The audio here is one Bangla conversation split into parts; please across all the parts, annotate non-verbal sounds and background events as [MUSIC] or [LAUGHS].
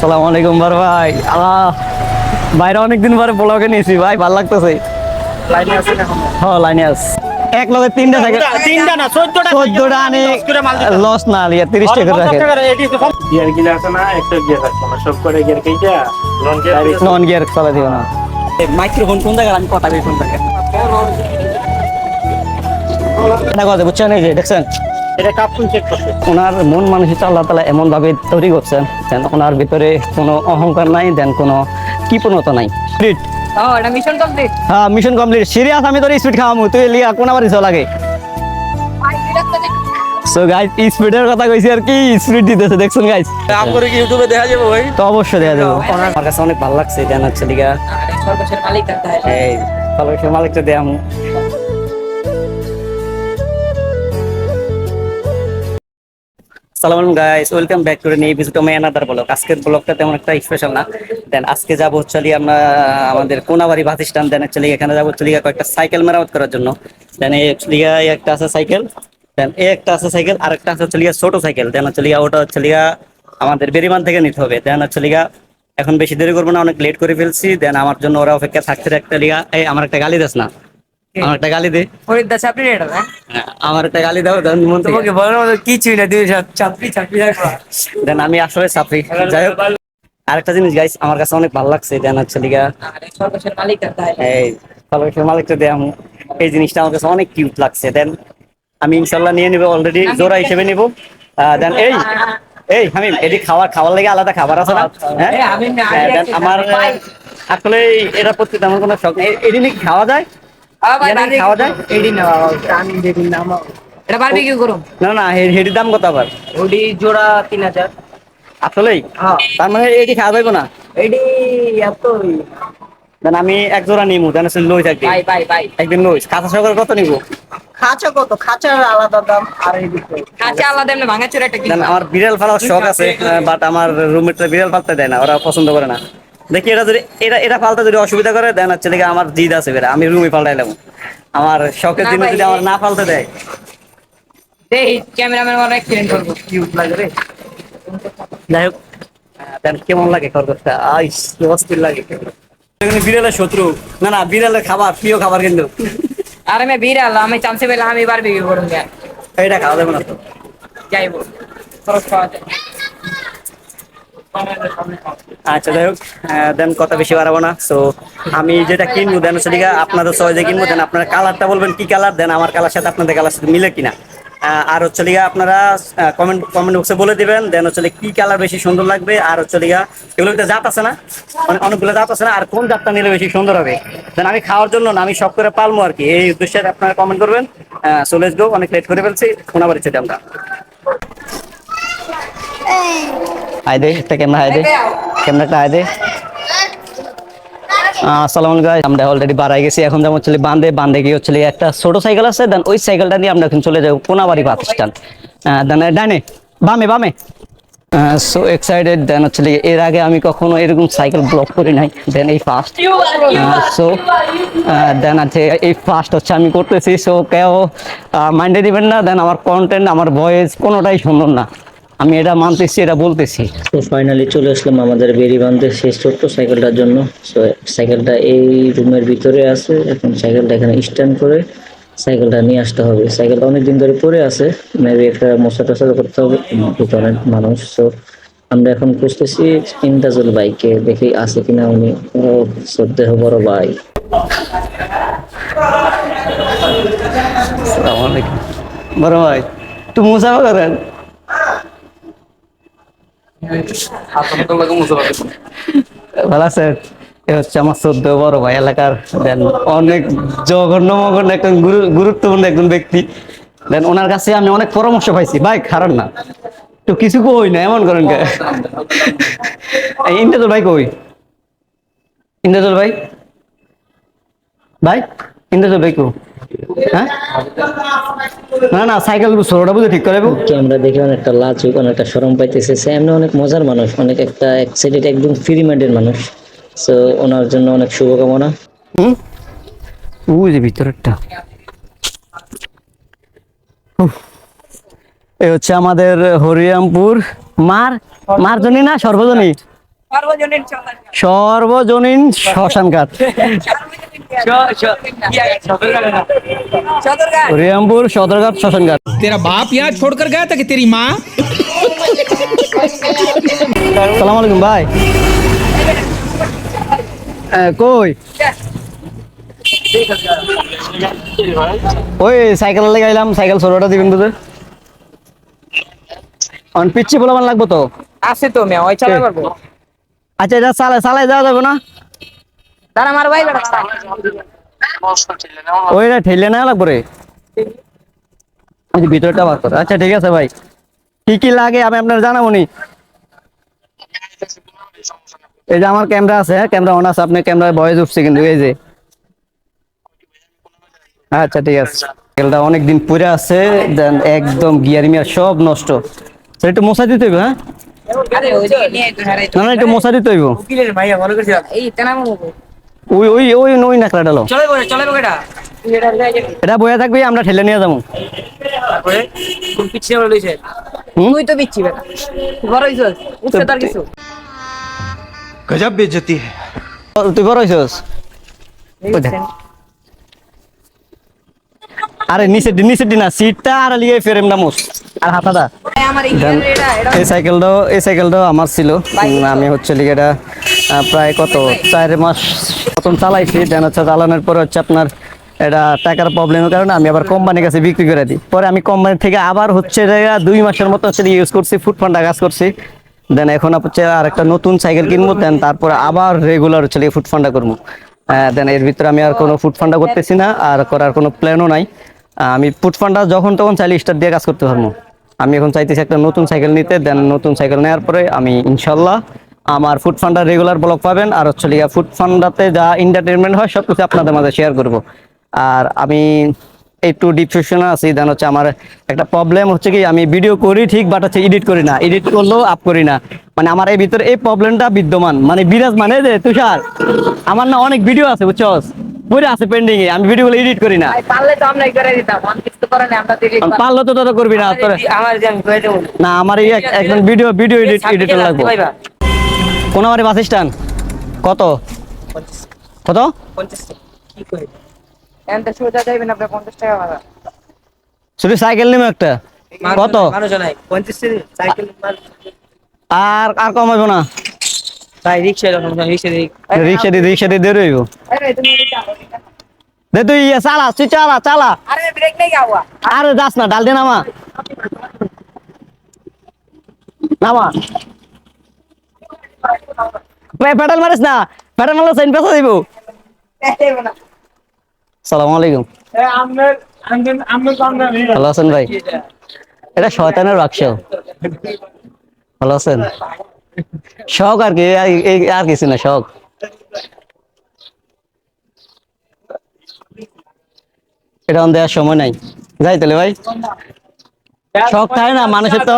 সালাম আলাইকুম বার ভাই। আল্লাহ বাইরে অনেকদিন পরে ব্লগে নিয়েছি ভাই ভালো লাগতেছে। লাইনে আছেন এখন? হ্যাঁ লাইনে আস এক লগে তিনটা থাকে। তিনটা না চোদ্দটা চোদ্দটা আনে লস না লিয়া তিরিশ টাকা রাখে গিয়ার গিলা আছে না একটা গিয়ার থাকতো না সব করে গিয়ার কেইটা? নন গিয়ার নন গিয়ার চালা দিও না। মাইক্রোফোন কোন জায়গায় আমি কথা বলি কোন জায়গায়? এটা কথা বুঝছেন এই যে দেখছেন? এটা কাপুন চেক করতে। ওনার মন মানসিকতা আল্লাহ তালা এমন ভাবে তৈরি করছেন দেন ওনার ভিতরে কোনো অহংকার নাই দেন কোনো কৃপণতা নাই। হ্যাঁ মিশন কমপ্লিট সিরিয়াস আমি তোর স্পিড খাওয়ামু তুই লিয়া কোন আবার লাগে? সো গাইস স্পিডের কথা কইছি আর কি স্পিড দিতেছে দেখছেন গাইস আমগরে কি ইউটিউবে দেখা যাবে ভাই? তো অবশ্যই দেয়া যাবে। আমার কাছে অনেক ভালো লাগছে দেন হচ্ছে লিগা সর্বশেষ মালিক করতে হয় এই ভালো সে মালিকটা দেয়ামু গাইস ওয়েলকাম ব্যাক ভিজিট আজকের তেমন একটা স্পেশাল না। দেন আজকে যাব হচ্ছে আমরা, আমাদের Konabari bus stand then actually এখানে যাব কয়েকটা সাইকেল মেরামত করার জন্য। দেন এই একটা আছে সাইকেল দেন এই একটা আছে সাইকেল আর একটা আছে হচ্ছে ছোট সাইকেল দেন হচ্ছে ওটা হচ্ছে আমাদের বেরিমান থেকে নিতে হবে। দেন হচ্ছে এখন বেশি দেরি করব না, অনেক লেট করে ফেলছি। দেন আমার জন্য ওরা অপেক্ষা থাকতে একটা লিগা এই আমার একটা গালি দেস না। আমার একটা গালি দে। ফরিদ দাস আপনি রেড হ্যাঁ? হ্যাঁ, আমার একটা গালি দাও দেন মন থেকে। তোমাকে বলার মতো কিছুই না তুমি চাপড়ি চাপড়ি দেন আমি আসলে সাপড়ি যাই হোক আরেকটা জিনিস গাইস আমার কাছে অনেক ভালো লাগছে দেন হচ্ছে লিগা আরে সর্বশেষ মালিক করতে এই ভালোবাসার মালিকটা দেয় আমি এই জিনিসটা আমার কাছে অনেক কিউট লাগছে দেন আমি ইনশাল্লাহ নিয়ে নিবো অলরেডি জোড়া হিসেবে নিবো। দেন এই এই আমি এটি খাওয়ার খাওয়ার লাগে আলাদা খাবার আছে না? হ্যাঁ? না- হ্যাঁ, আমার আসলে এটা প্রতি তেমন কোনো শখ এটি নাকি খাওয়া যায়? আ ভাই জানি বারবিকিউ খাওয়া যায়? এডি না আমি দেখুন না আমার এটা বারবিকিউ করুন না না হে- দাম কত আবার? ওডি জোড়া 3000 আসলেই হ্যাঁ। তার মানে এটি খাওয়া যাবে না? এডি এত দেন আমি এক জোড়া নিবো দেন লই থাকবে বাই বাই বাই। একদিন লইস। খাঁচা সরকার কত নিবো? খাঁচা কত? খাঁচার আলাদা দাম আর এই খাঁচা আলাদা এমনি ভাঙা চোরা একটা দেন আমার বিড়াল পালার শখ আছে [LAUGHS] বাট আমার রুমমেটরা বিড়াল পালতে দেয় না ওরা পছন্দ করে না। দেখি এটা যদি এটা এটা পালতে যদি অসুবিধা করে দেন হচ্ছে দেখে আমার জিদ আছে বেরা আমি রুমে পাল্টাইলাম আমার শখের যদি আমার না পালতে দেয়। এই ক্যামেরাম্যান মনে অ্যাক্সিডেন্ট করব। কিউট লাগে রে। যাই হোক দেন কেমন লাগে খরগোশটা? আইস কি অস্থির লাগে। এখানে বিড়ালের শত্রু। না না বিড়ালের খাবার প্রিয় খাবার কিন্তু। আরে আমি বিড়াল আমি চান্সে পেলে আমি বারবিকিউ করুন এটা খাওয়া যাবে না তো। যাইবো। খরচ পাওয়া যায়। আচ্ছা যাই হোক দেন কথা বেশি বাড়াবো না। সো আমি যেটা কিনবো, দেন হচ্ছে দিকে আপনাদের সহজে কিনবো, দেন আপনারা কালারটা বলবেন কি কালার, দেন আমার কালার সাথে আপনাদের কালার সাথে মিলে কিনা। আর হচ্ছে লিগা আপনারা কমেন্ট কমেন্ট বক্সে বলে দিবেন, দেন হচ্ছে কি কালার বেশি সুন্দর লাগবে, আর হচ্ছে লিগা এগুলো একটা জাত আছে না? মানে অনেকগুলো জাত আছে না? আর কোন জাতটা নিলে বেশি সুন্দর হবে? দেন আমি খাওয়ার জন্য না, আমি সব করে পালবো আর কি। এই উদ্দেশ্যে আপনারা কমেন্ট করবেন। লেটস গো অনেক লেট করে ফেলছি কোনাবাড়ি ছেড়ে আমরা আয় দে একটা ক্যামেরা আয় দে ক্যামেরাটা আয় দে। আসসালামু আলাইকুম আমরা অলরেডি বাড়াই গেছি এখন যেমন হচ্ছে বান্ধে বান্ধে গিয়ে হচ্ছে একটা ছোট সাইকেল আছে দেন ওই সাইকেলটা নিয়ে আমরা এখন চলে যাব কোনাবাড়ি বাস স্ট্যান্ড দেন ডানে বামে বামে। সো এক্সাইটেড দেন হচ্ছে এর আগে আমি কখনো এরকম সাইকেল ব্লক করি নাই দেন এই ফার্স্ট সো দেন আছে এই ফার্স্ট হচ্ছে আমি করতেছি সো কেউ মাইন্ডে দিবেন না দেন আমার কন্টেন্ট আমার ভয়েস কোনোটাই সুন্দর না। আমি এটা মানতেছি এটা বলতেছি। তো ফাইনালি চলে আসলাম আমাদের বেরিবান্ধে শেষ ছোট্ট সাইকেলটার জন্য। সো সাইকেলটা এই রুমের ভিতরে আছে। এখন সাইকেলটা এখানে স্ট্যান্ড করে সাইকেলটা নিয়ে আসতে হবে। সাইকেলটা অনেক দিন ধরে পড়ে আছে। মেবি একটা মশা টসা করতে হবে। ভিতরে মানুষ। সো আমরা এখন খুঁজতেছি ইন্টাজল বাইকে দেখি আছে কিনা উনি। ও শ্রদ্ধেহ বড় ভাই। বড় ভাই একটু মুসাফা করেন। ভালো এ হচ্ছে আমার বড় ভাই এলাকার, দেন অনেক জঘন্য একজন গুরুত্বপূর্ণ একজন ব্যক্তি। দেন ওনার কাছে আমি অনেক পরামর্শ পাইছি। ভাই, খারাপ না। তো কিছু কই না, এমন করেন ইন্দ্রজল ভাই কই? ইন্দ্রজল ভাই? ভাই? হ্যাঁ? না না সাইকেল ছোটটা বুঝে ঠিক করে দেখে অনেকটা লাজুক অনেকটা সরম পাইতেছে। সে এমনি অনেক মজার মানুষ অনেক একটা এক্সাইটেড একদম ফ্রি মাইন্ডের মানুষ। সো ওনার জন্য অনেক শুভকামনা। হুম? ওই যে ভিতরেরটা। হচ্ছে আমাদের হরিরামপুর। মার মারজনী না সর্বজনী? সর্বজনীন সর্বজনীন শ্মশান ঘাট সদরঘাট। রিয়ামপুর সদরঘাট শ্মশান ঘাট तेरा बाप यहाँ छोड़कर गया था कि तेरी माँ সালাম আলাইকুম ভাই এ, কই ওই সাইকেল লেগে আইলাম সাইকেল সরোটা দিবেন বুঝে অন পিচ্ছি বলবান লাগবো তো আছে তো মেয়ে ওই চালা পারবো আচ্ছা এটা চালায় চালায় যাওয়া যাবে না দাঁড়া আমার ভাই ওইটা ঠেলে না লাগবো রে। ভিতরটা বার করে। আচ্ছা ঠিক আছে ভাই। কি কি লাগে আমি আপনার জানাব নি এই যে আমার ক্যামেরা আছে হ্যাঁ? ক্যামেরা অন আছে ক্যামেরা ভয়েস উঠছে কিন্তু এই যে। আচ্ছা ঠিক আছে। অনেকদিন পরে আছে দেন একদম গিয়ার মিয়ার সব নষ্ট। তো একটু মশা দিতে হইব হ্যাঁ? না না একটু মশা দিতে হইব। মামু ওই ওই ওই লো। চলে চলে এটা। আমরা ঠেলে নিয়ে যাব। তো পিছি বেটা। বড় তার কিছু। গজব বেজতি তুই বড় আরে নিচে নিচে দিনা সিটটা আর লিয়ে ফেরেম নামোস আর হাতাটা এই সাইকেলটাও এই সাইকেলটাও আমার ছিল। আমি হচ্ছে প্রায় কত? চার মাস প্রথম চালাইছি দেন হচ্ছে চালানোর পরে হচ্ছে আপনার এটা টাকার প্রবলেমের কারণে আমি আবার কোম্পানির কাছে বিক্রি করে দিই। পরে আমি কোম্পানি থেকে আবার হচ্ছে দুই মাসের মতো হচ্ছে ইউজ করছি ফুড ফান্ডা কাজ করছি। দেন এখন হচ্ছে আর একটা নতুন সাইকেল কিনবো দেন তারপরে আবার রেগুলার হচ্ছে ফুড ফান্ডা করব। দেন এর ভিতরে আমি আর কোনো ফুড ফান্ডা করতেছি না, আর করার কোনো প্ল্যানও নাই। আমি ফুড ফান্ডা যখন তখন চাইলে স্টার দিয়ে কাজ করতে পারব। আমি এখন চাইতেছি একটা নতুন সাইকেল নিতে দেন নতুন সাইকেল নেওয়ার পরে আমি ইনশাল্লাহ আমার ফুড ফান্ডার রেগুলার ব্লগ পাবেন। আর হচ্ছে লিগা ফুড ফান্ডাতে যা এন্টারটেনমেন্ট হয় সব কিছু আপনাদের মাঝে শেয়ার করব। আর আমি একটু ডিপ্রেশনে আছি দেন হচ্ছে আমার একটা প্রবলেম হচ্ছে কি আমি ভিডিও করি ঠিক বাট হচ্ছে এডিট করি না। এডিট করলেও আপ করি না। মানে আমার এই ভিতরে এই প্রবলেমটা বিদ্যমান। মানে বিরাজ মানে যে তুষার আমার না অনেক ভিডিও আছে বুঝছস? পরে আছে পেন্ডিং এ আমি ভিডিওগুলো এডিট করি না। পারলে তো আমরা করে দিতাম পারলে তো তোরা করবি তোরা আমার না আমার একজন ভিডিও ভিডিও এডিট এডিটর লাগবে। ভাইবা কোন আমার বাস স্ট্যান্ড? কত? কত? 50 কি কই এন্ড সুবিধা যাইবেন আপনি 50 টাকা ভাড়া। শুধু সাইকেল নেবে একটা? কত? মানুষ নাই 50 সাইকেল আর আর কমাইবো না? রিক্সা দিয়ে রিক্সা দিয়ে দে তুই ইয়ে চালা তুই চালা চালা। আরে যাস না ডাল দে নামা। নামা। পে- পেডাল মারিস না। পেডাল মারলে সাইন পেছা দিব। সালাম আলাইকুম। ভালো আছেন ভাই? এটা শয়তানের বাক্স। ভালো আছেন? শখ আর কি আর কিছু না শখ। এটা দেওয়ার সময় নাই। যাই তাহলে ভাই। শখ থাকে না মানুষের তো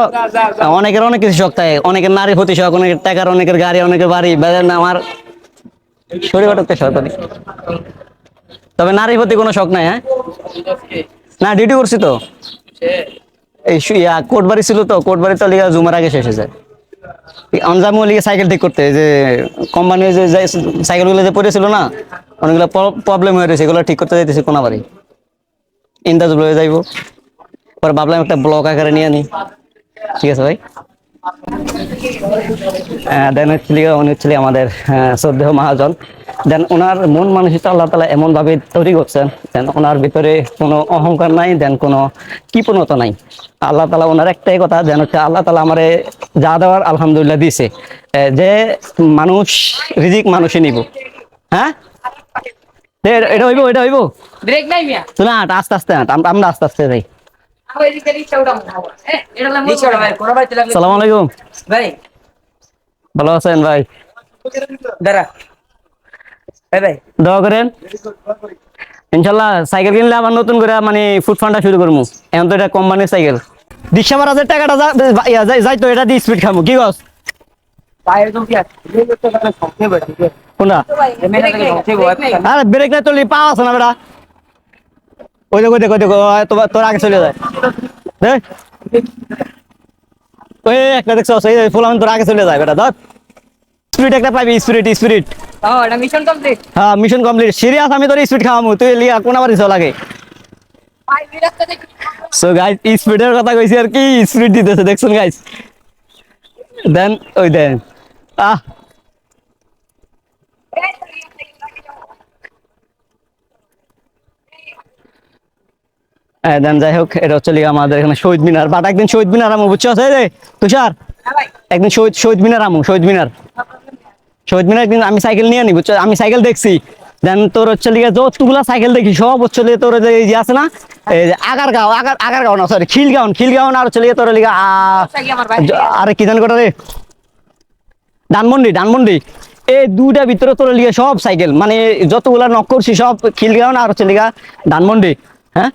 অনেকের অনেক কিছু শখ থাকে। অনেকের নারী প্রতি শখ অনেকের টাকার অনেকের গাড়ি অনেকের বাড়ি বেজার না আমার শরীর বাটাতে শখ। তবে নারীর প্রতি কোনো শখ নাই হ্যাঁ? না ডিউটি করছি তো। এই কোর্ট বাড়ি ছিল তো কোর্ট বাড়ি তো লিগা জুমার আগে শেষ হয়ে যায় আনজামু লিগে সাইকেল ঠিক করতে যে কোম্পানি যে সাইকেলগুলো যে পড়েছিল না অনেকগুলো প্রবলেম হয়ে রয়েছে এগুলো ঠিক করতে যাইতেছে কোনা বাড়ি ইন্দাজ হয়ে যাইবো। পরে ভাবলাম একটা ব্লক আকারে নিয়ে আনি। ঠিক আছে ভাই? দেন হচ্ছিল উনি হচ্ছিল আমাদের শ্রদ্ধেয় মহাজন। দেন ওনার মন মানসিকতা আল্লাহ তালা এমন ভাবে তৈরি করছেন দেন ওনার ভিতরে কোনো অহংকার নাই দেন কোনো কৃপণতা নাই। আল্লাহ তালা ওনার একটাই কথা যেন হচ্ছে আল্লাহ তালা আমারে যা দেওয়ার আলহামদুলিল্লাহ দিছে যে মানুষ রিজিক মানুষই নিব। হ্যাঁ? এটা হইব এটা হইব। ব্রেক নাই মিয়া। না আস্তে আস্তে আমরা আস্তে আস্তে যাই। সালাম আলাইকুম। ভাই। ভালো আছেন ভাই? দাঁড়া। ভাই ভাই। দোয়া করেন। ইনশাল্লাহ সাইকেল কিনলে আবার নতুন করে মানে ফুড ফান্ডা শুরু করব। এখন তো এটা কোম্পানির সাইকেল। রিক্সা ভাড়া টাকাটা যাই- তো এটা দিয়ে স্পিড খামো। কি গছ কোনটা? আরে ব্রেক নাই তো পাওয়া আছে না বেটা? ওই দেখ দেখ দেখ তোর আগে চলে যায়। দেখ। ওই একটা দেখছ সেই ফুল আমি তোর আগে চলে যায় বেটা ধর। স্পিরিট একটা পাবি স্পিরিট স্পিরিট মিশন কমপ্লিট হ্যাঁ মিশন কমপ্লিট সিরিয়াস আমি তোর স্পিড খাওয়ামু তুই লিয়া কোন আবার ইসো লাগে? সো গাইস স্পিডের কথা কইছি আর কি স্পিড দিতেছে দেখছেন গাইস দেন ওই দেন। আহ। দেন যাই হোক, এটা হচ্ছে আমাদের এখানে শহীদ মিনার। বাট একদিন শহীদ মিনার বুঝছ? তুষার? হ্যাঁ একদিন শহীদ শহীদ মিনার আমু, শহীদ মিনার। শহীদ মিনার একদিন আমি সাইকেল নিয়ে বুঝছ? আমি সাইকেল দেখছি। দেন তোর হচ্ছে যতগুলা সাইকেল দেখি, সব হচ্ছে তোর যে আছে না, এই যে আগার না সরি খিলগাঁও খিলগাঁও আর হচ্ছে তোর আরে কি জানি কটা রে? ডানমন্ডি ডানমন্ডি এই দুইটা ভিতরে তোর লিগে সব সাইকেল মানে যতগুলা নক করছি, সব খিলগাঁও আর হচ্ছে ডানমন্ডি হ্যাঁ?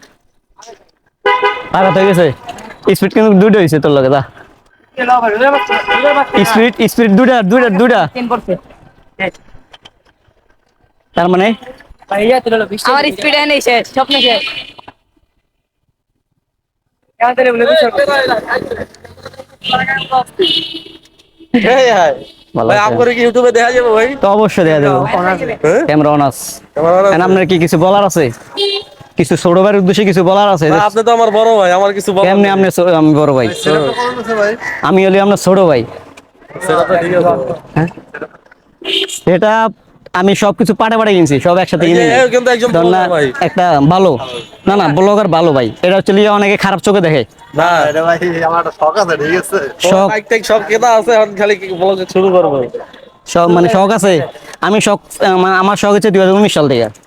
আঘাত হয়ে গেছে। স্পিড কিন্তু দুইটা হয়েছে তোর লগে দা স্পিড স্পিড দুইটা দুইটা দুইটা। তার মানে? আমার স্পিড নেই শেষ স্বপ্ন শেষ ভালো ভাই কি দেখা যাবে ভাই? তো অবশ্যই দেয়া দেবো। হ্যাঁ? ক্যামেরা আর আপনার কি কিছু বলার আছে? কিছু ছোট ভাইয়ের উদ্দেশ্যে কিছু বলার আছে? আপনি তো আমার বড় ভাই আমার কিছু বলার কেমনে আপনি আমি বড় ভাই? আমি হলি আপনার ছোট ভাই। সেটা তো ঠিক আছে। হ্যাঁ? এটা আমি সবকিছু পাটে পাটে কিনছি সব একসাথে কিনে। একটা ভালো। না না ব্লগার ভালো ভাই। এটা হচ্ছে লিয়ে অনেকে খারাপ চোখে দেখে। না। ভাই শখ আছে ঠিক শখ সব কেনা আছে এখন খালি ব্লগ শুরু করব? শখ মানে শখ আছে। আমি শখ আমা- আমার শখ হচ্ছে দুই হাজার উনিশ সাল থেকে।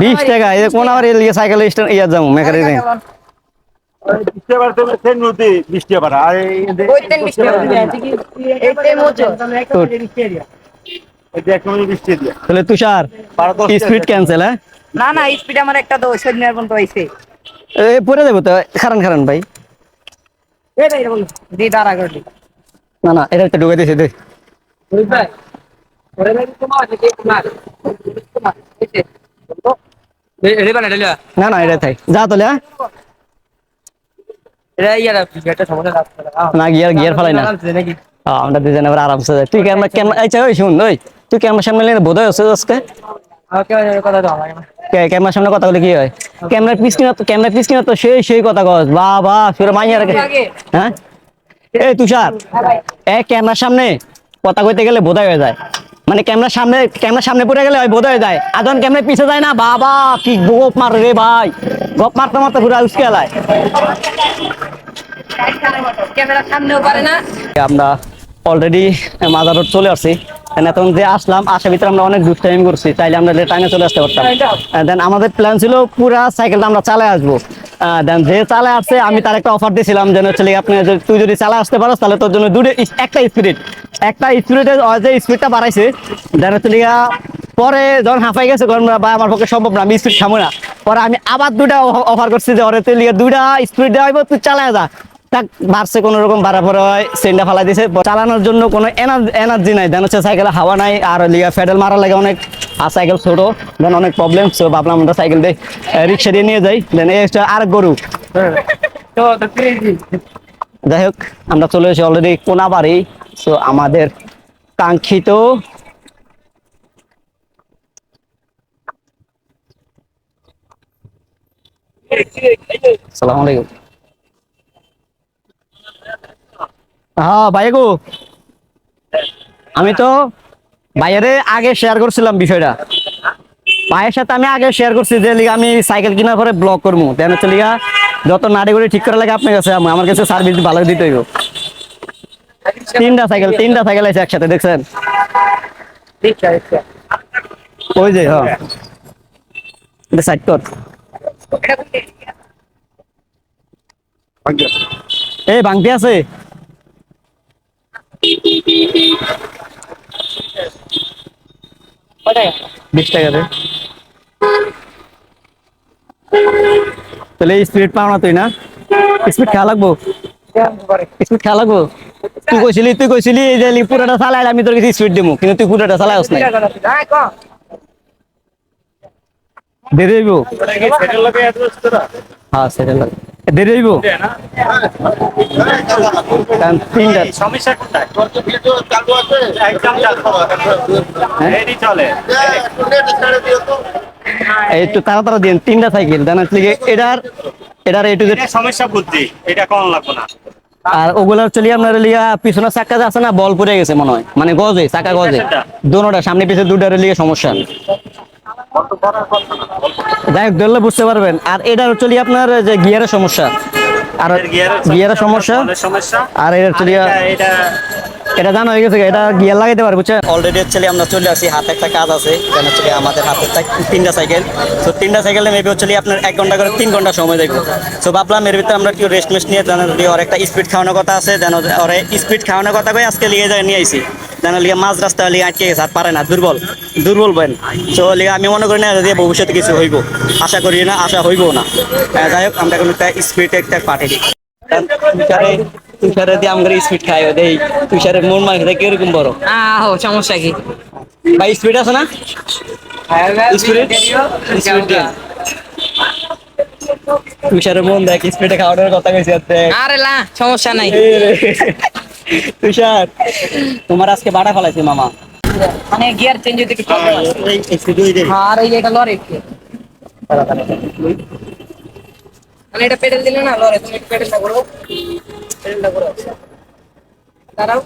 বিশ টাকা এই কোন আবার এলিয়ে সাইকেল স্ট্যান্ড ইয়া যাব মেকারি দিয়া। তাহলে তুষার স্পিড ক্যান্সেল হ্যাঁ? না না স্পিড আমার একটা তো সৈন্য পর্যন্ত হইছে। এ পরে যাব তো খারান খারান ভাই। এই ভাই বল দি দাঁড়া করে না না এটা একটা ঢুকে দিয়েছে দে। ভাই তোমার তোমার তোমার এই তো এই বানা দিলা না না এটা থাই। যা তাহলে এটা ইয়ার এটা সমস্যা লাগছে না গিয়ার গিয়ার ফেলাই না। আমরা দুজনে আবার আরামসে যাই। তুই ক্যামেরা ক্যামেরা আচ্ছা ওই শুন ওই। তুই ক্যামেরার সামনে নিয়ে বোধ হয় আজকে? কথা কে- ক্যামেরার সামনে কথা বলে কি হয়? ক্যামেরার পিস কিনা তো ক্যামেরার পিস কিনা তো সেই সেই কথা কস। বা বা ফিরে মাইয়া রেখে। আগে। হ্যাঁ? এই তুষার। হ্যাঁ এ ক্যামেরার সামনে কথা কইতে গেলে বোধহয় হয়ে যায়। মানে ক্যামেরা সামনে ক্যামেরা সামনে পড়ে গেলে ওই বোধ হয়ে যায়। আদন ক্যামেরা পিছে যায় না বাবা কি গোপ মার রে ভাই। গপ মারতে মারতে ঘুরে উস্কে এলায় ক্যামেরা সামনেও পারে না। আমরা অলরেডি মাদার রোড চলে আসছি। এখন যে আসলাম আসার ভিতরে আমরা অনেক করছি তাইলে আমরা টাইমে চলে আসতে পারতাম। দেন আমাদের প্ল্যান ছিল পুরা সাইকেলটা আমরা চালায় আসব। দেন যে চালায় আসছে আমি তার একটা অফার দিয়েছিলাম যেন হচ্ছে আপনি তুই যদি চালায় আসতে পারো তাহলে তোর জন্য দুটো একটা স্পিরিট একটা স্পিরিটে যে স্পিডটা বাড়াইছে দেন হচ্ছে পরে যখন হাঁপাই গেছে বা আমার পক্ষে সম্ভব না আমি স্পিড খামো না। পরে আমি আবার দুটা অফার করছি যে ওরে তুই দুইটা স্পিড দেওয়া তুই চালায় যা। বাড়ছে কোনো রকম বাড়া পরে হয় সেন্ডা ফালাই দিছে। চালানোর জন্য কোনো এনার্জি নাই দেন হচ্ছে সাইকেলে হাওয়া নাই আর লিগা ফেডেল মারা লাগে অনেক আর সাইকেল ছোট দেন অনেক প্রবলেম সো ভাবলাম আমরা সাইকেল দিয়ে রিক্সা দিয়ে নিয়ে যাই দেন এই আর গরু। যাই হোক আমরা চলে এসেছি অলরেডি কোনাবাড়ি সো আমাদের কাঙ্ক্ষিত সালাম আলাইকুম হ্যাঁ ভাই গো। আমি তো ভাইয়ারে আগে শেয়ার করছিলাম বিষয়টা। ভাইয়ের সাথে আমি আগে শেয়ার করছি যে লিগা আমি সাইকেল কেনার পরে ব্লক করব দেন হচ্ছে লিগা যত নাড়ি করে ঠিক করা লাগে আপনার কাছে আমার কাছে সার্ভিস ভালো দিতে হইব। তিনটা সাইকেল তিনটা সাইকেল আছে একসাথে, দেখছেন? দেখছা দেখছা ওই যে হ্যাঁ। সাইড কর এই ভাঙতি আছে? বিশ টাকা দে তাহলে স্পিড পাও না তুই না স্পিড খেয়া লাগবো স্পিড খেয়া লাগবো তুই কইছিলি তুই কইছিলি যে লি পুরোটা চালাই আমি তোর কাছে স্পিড দিমু কিন্তু তুই পুরোটা চালাই নাই দেরি হইব সেটার লগে অ্যাড্রেস তোরা হ্যাঁ সেটা লাগ দেরি হইব? কারণ তিনটা। সমস্যা কোথায় তোর তো ভিডিও চালু। আছে একদম চলে একটু তাড়াতাড়ি দিন তিনটা সাইকেল দেন আসলে এটার এটার এটু এটা সমস্যা বুদ্ধি এটা কোন লাগবে না। আর ওগুলার চলি আপনার পিছনের চাক্কা যে আছে না বল পড়ে গেছে মনে হয়। মানে গজে চাকা গজে? দোনোটা সামনে পিছে দুটার সমস্যা। যাই হোক ধরলে বুঝতে পারবেন। আর এটার চলি আপনার যে গিয়ারের সমস্যা। আর গিয়ারের সমস্যা আর এটার চলি এটা এটা এটা জানা হয়ে গেছে এটা গিয়ার লাগাইতে পারবে বুঝছেন? অলরেডি হচ্ছে আমরা চলে আসি হাতে একটা কাজ আছে। কেন হচ্ছে আমাদের হাতে তিনটা সাইকেল তো তিনটা সাইকেলে মেবি হচ্ছে আপনার এক ঘণ্টা করে তিন ঘণ্টা সময় দেখব। তো ভাবলাম এর ভিতরে আমরা একটু রেস্ট মেস্ট নিয়ে যেন যদি ওর একটা স্পিড খাওয়ানোর কথা আছে যেন ওরে স্পিড খাওয়ানোর কথা কই আজকে লিয়ে যায় নিয়ে আইছি। লিগে মাঝ রাস্তা লিগে আটকে গেছে আর পারে না দুর্বল দুর্বল বেন তো লিগে আমি মনে করি না যে ভবিষ্যতে কিছু হইব। আশা করি না আশা হইব না। যাই হোক আমরা এখন একটা স্পিড একটা পাঠিয়ে দিই। তুষারে তুষারে দিয়ে আমরা স্পিড খাই দেই। তুষারের মন কীরকম বড়। আহ সমস্যা কি? ভাই স্পিড আছে না? স্পিড স্পিড তুষারের মন দেখ স্পিডে খাওয়ানোর কথা কইছি আরে লা সমস্যা নাই। [LAUGHS] তুষার তোমার আজকে বাড়া ফলাইছে মামা। মানে গিয়ার চেঞ্জ হইতে একটু আর এই এটা লরি মানে এটা পেডেল দিলে না লরে তুমি পেডেলটা করো পেডেলটা করো দাঁড়াও।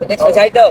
দেখো যাই দাও।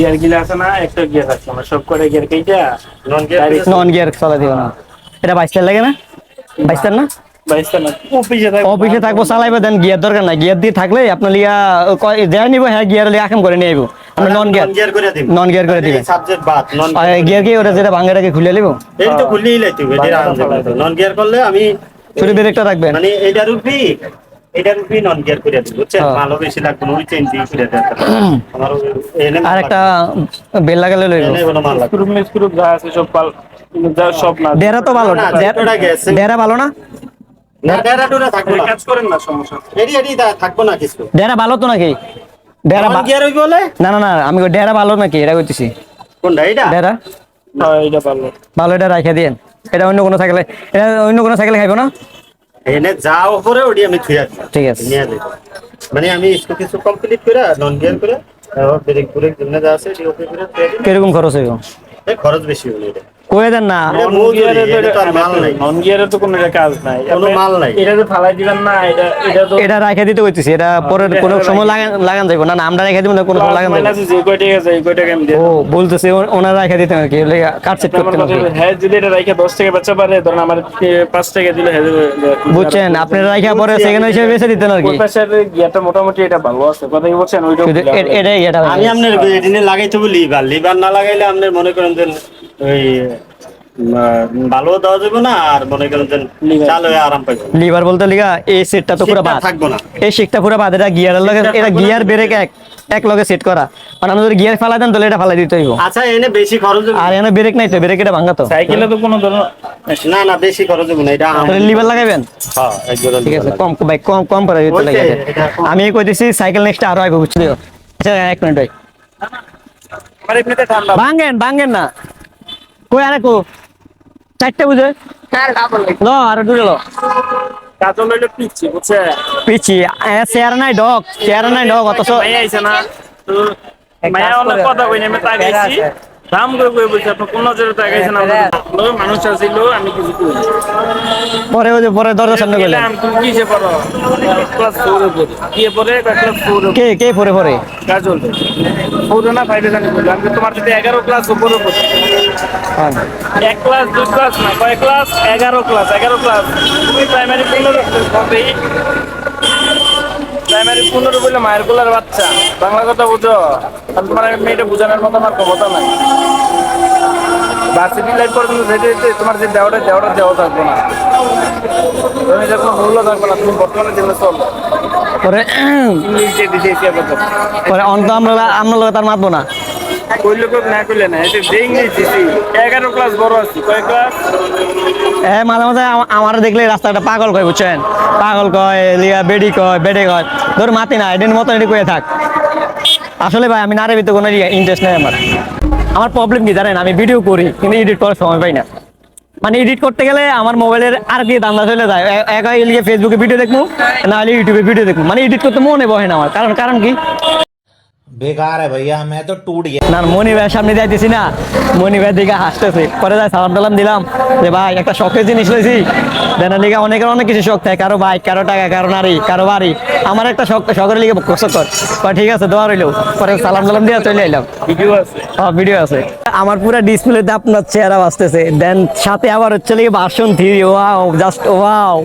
Gear গিলা আছে না একটা গিয়ার থাকবে না সব করে গিয়ার কেইটা নন গিয়ার নন গিয়ার চালা দিও না। এটা বাইশটার লাগে না? বাইশটার না? অফিসে থাকব। চালাইবে দেন গিয়ার দরকার নাই। গিয়ার দিয়ে থাকলে আপনার লিয়া দেয় নিবো হ্যাঁ গিয়ার লিয়া আকাম করে নিয়ে আইবো। আমরা নন গিয়ার করে নন গিয়ার করে দিবেন সাবজেক্ট বাদ নন গিয়ার কি ওটা যেটা ভাঙেটাকে খুলে নিবো? এই তো খুললেই লাইতে নন গিয়ার করলে আমি শুধু ব্রেকটা রাখবেন। মানে এইটার উপরই এটার উপরই নন গিয়ার করে দিব বুঝছেন? হ্যাঁ। ভালো বেশি লাগবে না ওই চেঞ্জ দিয়ে করে দেন [CLEARS THROAT] আমার আর একটা বেল লাগালে লইব। এনে কোনো মাল লাগবে। স্ক্রুপ স্ক্রুপ যা আছে সব পাল যা সব না। ডেরা তো ভালো না, যেটা গেছে। ডেরা ভালো না? না ডেরা ডুরা থাকব না। কাজ করেন না সমস্যা এডি এডি দা- থাকব না কিছু। ডেরা ভালো তো নাকি? ডেরা নন বা- গিয়ার হইব বলে? না না না আমি ডেরা ভালো নাকি? এটা কোনটা এটা ডেরা? হ্যাঁ ভালো। ভালো এটা রাখা দিয়েন। এটা অন্য কোনো সাইকেলে এটা অন্য কোনো সাইকেলে খাইবো না? এনে যাও উপরে ওডি আমি থুই আসি ঠিক আছে। নিয়ে যাই মানে আমি স্কুল কিছু কমপ্লিট করে নন গিয়ার করে ব্রেক ব্রেক যেমন যা আছে এটি ওকে করে থুই দিই। কীরকম খরচ হইব? এই খরচ বেশি হলো এটা কয়ে দেন না। এটা তো এটা কোনো কাজ নাই। কোনো মাল নাই। এটা তো ফালাই দিবেন না এটা এটা তো এটা রাখা দিতে কইতেছি এটা পরে কোনো সময় লাগান লাগান যাইবো। না না আমরা রেখে দিব না কোনো সময় লাগান যাইবো ও বলতেছে ওনারা রাখা দিতে নাকি কাট সেট করতে হ্যাঁ যদি এটা রাইখে দশ টাকা বেচা পারে ধরুন আমার পাঁচ টাকা দিলে হ্যাঁ বুঝছেন আপনারা রাখা পরে সেকেন্ড হিসেবে বেঁচে দিতেন আর কি। মোটামুটি এটা ভালো আছে কথা কি বলছেন ওইটা এটাই এটা আমি আপনার এদিনে লাগাইতে বলি লিভার লিভার না লাগাইলে আপনার মনে করেন যে ওই ভালো দেওয়া যাবে না আর মনে করেন যে চাল হয়ে আরাম পাইবে। লিভার বলতে লিগা এই সেটটা তো পুরো বাদ। থাকব না। এই শিকটা পুরো বাদ এটা গিয়ারের লগে এটা গিয়ার ব্রেক এক এক লগে সেট করা। আর আমরা যদি গিয়ার ফালাই দেন তাহলে এটা ফালাই দিতে হইব। আচ্ছা এনে বেশি খরচ হবে। আর এনে ব্রেক নাই তো ব্রেক এটা ভাঙা তো। সাইকেলে তো কোনো ধরনের না না বেশি খরচ হবে না এটা তাহলে লিভার লাগাইবেন হ্যাঁ ঠিক আছে কম ভাই কম কম করে দিতে লাগে। আমি কইতেছি সাইকেল নেক্সট আরও আইবো বুঝছ? আচ্ছা এক মিনিট ভাই। ভাঙেন ভাঙেন না। কই আরে কো? চারটে বুঝে? ডাবল ল আর দূরে ল। কাজল হইলে বুঝছে? পিছি চেয়ার নাই ডক চেয়ার নাই ডক অথচ মাইয়া আইছে না। তো মাইয়া অনেক কথা কই নেমে তাকাইছি দাম করে কই বলছি? আপনি কোন নজরে তাকাইছেন? আমাদের মানুষ আছিল আমি কিছু করি পরে ওই যে পরে দরজার সামনে তুমি কিসে পড়ো ক্লাস পড়ি কি পড়ে ক্লাস ফোরে কে কে পরে পরে? কাজল ফোরে না ফাইভে জানি আমি তোমার সাথে ক্লাস উপরে পড়ি এক ক্লাস দুই ক্লাস না কয় ক্লাস এগারো ক্লাস এগারো ক্লাস তুমি প্রাইমারি পনেরো কবেই প্রাইমারি পনেরো বলে মায়ের কোলার বাচ্চা। বাংলা কথা বুঝো। আমি মেয়েটা বোঝানোর মতো আমার ক্ষমতা নাই। ভার্সিটি লাইফ পর্যন্ত যেতে যেতে তোমার যে দেওয়াটা দেওয়াটা দেওয়া থাকব না। তুমি যখন মূল্য থাকবে না তুমি বর্তমানে যেগুলো চলো পরে ইংলিশ দিয়ে দিতে এসে পরে অন্ত আমরা আমরা তার মাতবো না। কইলে কোক না কইলে না এটা যে ইংলিশ দিছি এগারো ক্লাস বড় আছি কয় ক্লাস এ মাঝে মাঝে আমা- আমার দেখলে রাস্তাটা পাগল কয় বুঝছেন? পাগল কয় লিয়া বেডি কয় বেডে কয়। ধর মাতি না এদিন মতো এটি কয়ে থাক। আসলে ভাই, আমি নারে ভিতরে কোনো ইন্টারেস্ট নেই আমার। আমার প্রবলেম কি জানেন? আমি ভিডিও করি, কিন্তু এডিট করার সময় পাই না। মানে এডিট করতে গেলে আমার মোবাইলের আর কি দান্দা চলে যায়। একা ফেসবুকে ভিডিও দেখব না হলে ইউটিউবে ভিডিও দেখব। মানে এডিট করতে মনে বহে না আমার। কারণ কারণ কি? বেকার ভাইয়া আমি তো টুট গিয়ে না মনি ভাই সামনে যাইতেছি না। মনি ভাই দিকে হাসতেছে। পরে যাই সালাম টালাম দিলাম যে ভাই একটা শখের জিনিস লইছি। দেনা লিগে অনেকের অনেক কিছু শখ থাকে। কারও বাইক কারও টাকা কারও নারী কারও বাড়ি। আমার একটা শখ শখের লিগে কষ্ট কর। ঠিক আছে দোয়া রইল। পরে সালাম টালাম দিয়ে চলে আইলাম। ভিডিও আছে। হ্যাঁ ভিডিও আছে। আমার পুরো ডিসপ্লে তে আপনার চেহারা বাঁচতেছে দেন সাথে আবার হচ্ছে লিগে version three wow just wow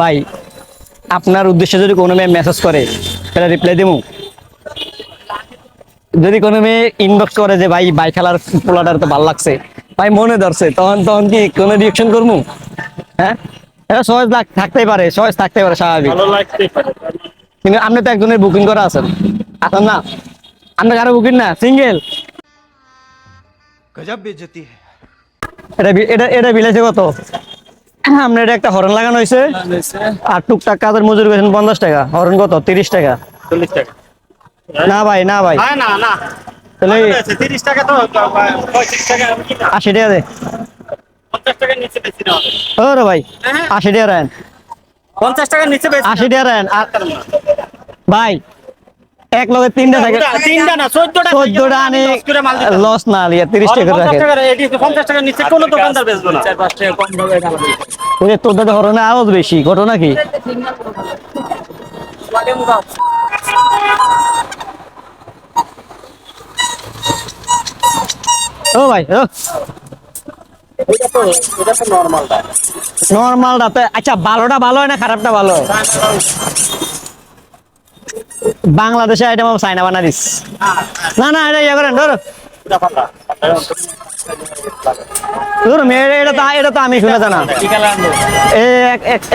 ভাই আপনার উদ্দেশ্যে যদি কোনো মেয়ে মেসেজ করে তাহলে রিপ্লাই দেবো যদি কোনো মেয়ে ইনবক্স করে যে ভাই বাইক খেলার পোলাটার তো ভালো লাগছে। ভাই মনে ধরছে তখন তখন কি কোনো রিয়াকশন করব হ্যাঁ? এটা সহজ থাকতেই পারে সহজ থাকতেই পারে স্বাভাবিক। কিন্তু আপনি তো একজনের বুকিং করা আছেন। আসেন না? আপনি কারও বুকিং না? সিঙ্গেল এটা এটা এটা কত? হ্যাঁ, এটা একটা হরন লাগানো হয়েছে আর টুকটাক কাজের মজুরি পেয়েছেন পঞ্চাশ টাকা। হরন কত? তিরিশ টাকা। চল্লিশ টাকা। না ভাই না ভাই। হ্যাঁ না না। তাহলে তিরিশ টাকা তো পঁয়ত্রিশ টাকা কি না, আশি টাকা দে। পঞ্চাশ টাকার নিচে বেশি না হবে। ও রে ভাই আশি টাকা রায়ন। পঞ্চাশ টাকার নিচে বেশি আশি টাকা রায়ন আর ভাই এক লগে তিনটা থাকে। তিনটা না আনি লস না লিয়া তিরিশ টাকা রাখে পঞ্চাশ টাকার নিচে কোনো দোকানদার বেচবো না। চার পাঁচ টাকা কম খেলা ওই তোর দাদা হরনের আওয়াজ বেশি ঘটনা কি? ও ভাই ও। নর্মালটা আচ্ছা ভালোটা ভালো হয় না খারাপটা ভালো হয়? বাংলাদেশে আইটেম চাইনা বানা দিস। না না এটা ইয়ে করেন ধরো। ধরুন এটা এটা তো এটা তো আমি শুনে জানা।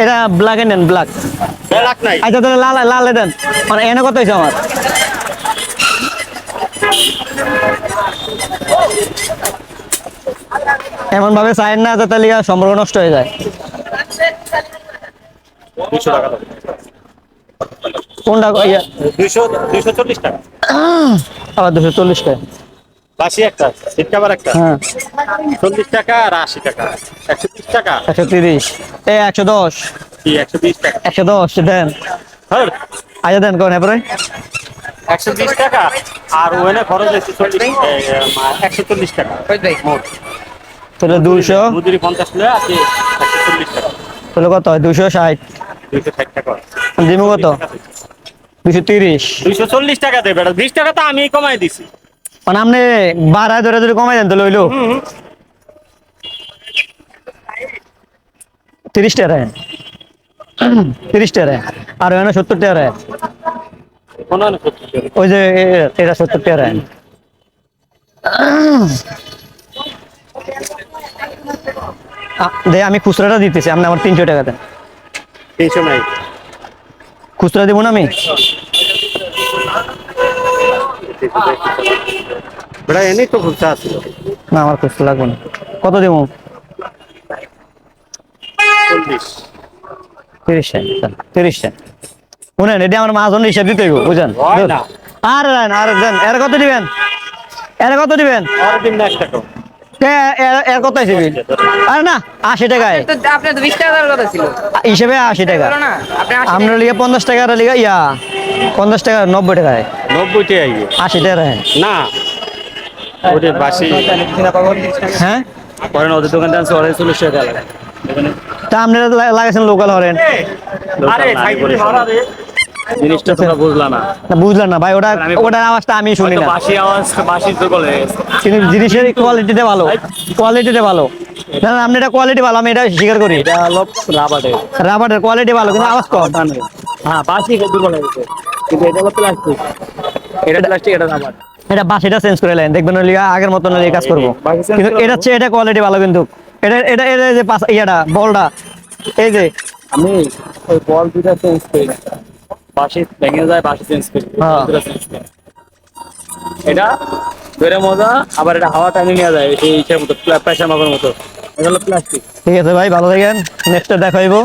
এটা ব্ল্যাক নেন ব্ল্যাক আচ্ছা তাহলে লাল লাল দেন। মানে এনে কত হয়েছে আমার? এমন ভাবে চাইন না যাতে লিগা সম্পর্ক নষ্ট হয়ে যায়। কোনটা দুইশো দুইশো চল্লিশ টাকা। [CLEARS THROAT] আবার দুশো চল্লিশ টাকা। বাসি একটা সিট কাভার একটা। হ্যাঁ। চল্লিশ টাকা আর আশি টাকা। একশো বিশ টাকা। একশো তিরিশ। এ একশো দশ। কি একশো বিশ টাকা? একশো দশ দেন। আচ্ছা দেন কোন একশো বিশ টাকা। আর খরচ হচ্ছে চল্লিশ একশো চল্লিশ টাকা। মোট। তাহলে টাকা। তাহলে কত? হয় দুইশো ষাট দিমু কত? দুশো তিরিশ। দুইশো চল্লিশ টাকা দেবে বিশ টাকা তো আমি কমাই দিছি। মানে আপনি বারো ধরে ধরে কমাই দেন তো লইলো? তিরিশ টাকা তিরিশ টাকা আর ওখানে সত্তর টাকা। ওই যে এটা সত্তর টাকা দে আমি খুচরাটা দিতেছি আপনি আমার তিনশো টাকা দেন। তিনশো নাই। খুচরা দেবো না আমি? বেড়া এনেই তো ঘুরতে আসছিল না আমার খুচরা লাগবে না। কত দেবো? তিরিশ টাকা তিরিশ টাকা। শুনেন এটা আমার হিসাব দিতে হইব বুঝেন আর দেন আর দেন এর কত দিবেন? এর কত দিবেন? আর দিন এক টাকা কে এর- এর কত হিসেবে আরে না আশি টাকায় আপনার তো বিশ টাকা কথা ছিল। হিসেবে আশি টাকা লিগে পঞ্চাশ টাকার লিগে ইয়া পঞ্চাশ টাকা নব্বই টাকায় নব্বই। আশি টাকা না বাসি হ্যাঁ? পরে ওদের দোকান থেকে ওরা চল্লিশ টাকা লাগে। তা আপনারা তো লা- লাগাইছেন লোকাল হরেন। আরে জিনিসটা তোমরা বুঝলা না। না ভাই ওটা ওটার আওয়াজটা আমি শুনি না। বাসি আওয়াজ বাসি তো বলে কিন্তু জিনিসের কোয়ালিটিতে ভালো কোয়ালিটিতে ভালো। না না আপনি এটা কোয়ালিটি ভালো আমি এটা স্বীকার করি। এটা হলো রাবারের রাবারের কোয়ালিটি ভালো কিন্তু আওয়াজ কম। হ্যাঁ বাসি কিন্তু বলে গেছে কিন্তু এটা হলো প্লাস্টিক এটা প্লাস্টিক এটা রাবার এটা বাসিটা চেঞ্জ করে লাইন দেখবেন লিগা আগের মতন লিগা কাজ করব। কিন্তু এটা চেয়ে এটা কোয়ালিটি ভালো কিন্তু। এটা এটা এটা যে ইয়াটা বলটা এই যে। আমি ওই বল দুটা চেঞ্জ করি। বাসি ভেঙে যায় বাসি চেঞ্জ করি হ্যাঁ। চেঞ্জ করি। এটা ধরে মজা আবার এটা হাওয়া টাইমে নিয়ে যায় সেই ইচ্ছার মতো প্রেশার মাপার মতো। এটা হলো প্লাস্টিক ঠিক আছে ভাই ভালো থাকেন। নেক্সট দেখাইবো